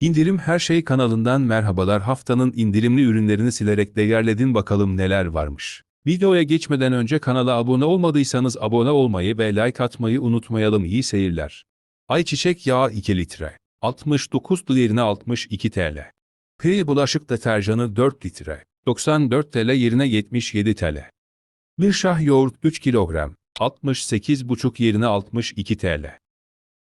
İndirim Her Şey kanalından merhabalar haftanın indirimli ürünlerini silerek değerledin bakalım neler varmış. Videoya geçmeden önce kanala abone olmadıysanız abone olmayı ve like atmayı unutmayalım iyi seyirler. Ayçiçek yağı 2 litre. 69 yerine 62 TL. Pri bulaşık deterjanı 4 litre. 94 TL yerine 77 TL. Bir şah yoğurt 3 kilogram. 68,5 yerine 62 TL.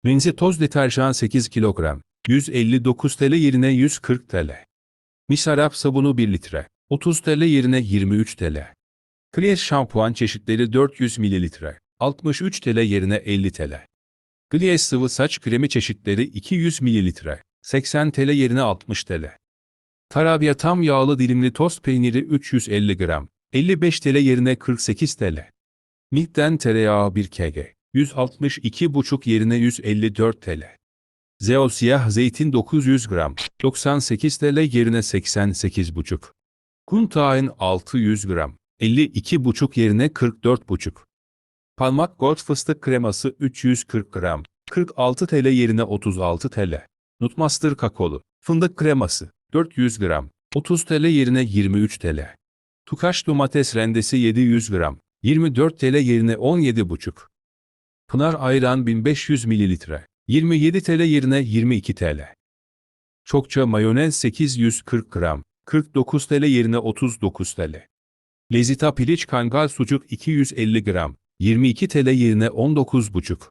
Rinzi toz deterjan 8 kilogram. 159 TL yerine 140 TL. Misarap sabunu 1 litre. 30 TL yerine 23 TL. Kliyes şampuan çeşitleri 400 mililitre. 63 TL yerine 50 TL. Gliyes sıvı saç kremi çeşitleri 200 mililitre. 80 TL yerine 60 TL. Tarabya tam yağlı dilimli tost peyniri 350 gram. 55 TL yerine 48 TL. Milk'ten tereyağı 1 kg. 162,5 yerine 154 TL. Zeo siyah zeytin 900 gram. 98 TL yerine 88,5. Kuntayn 600 gram. 52,5 yerine 44,5. Palmak Gold fıstık kreması 340 gram. 46 TL yerine 36 TL. Nutmaster kakaolu. Fındık kreması 400 gram. 30 TL yerine 23 TL. Tukaş domates rendesi 700 gram. 24 TL yerine 17,5. Pınar ayran 1500 mililitre. 27 TL yerine 22 TL. Çokça mayonez 840 gram. 49 TL yerine 39 TL. Lezita piliç kangal sucuk 250 gram. 22 TL yerine 19,5.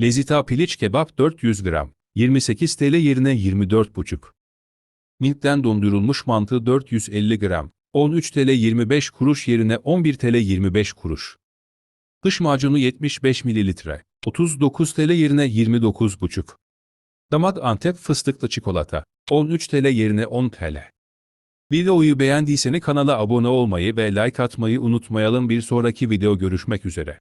Lezita piliç kebap 400 gram. 28 TL yerine 24,5. Milk'ten dondurulmuş mantı 450 gram. 13 TL 25 kuruş yerine 11 TL 25 kuruş. Dış macunu 75 mililitre. 39 TL yerine 29,5. Damat Antep fıstıklı çikolata. 13 TL yerine 10 TL. Videoyu beğendiyseniz kanala abone olmayı ve like atmayı unutmayalım bir sonraki video görüşmek üzere.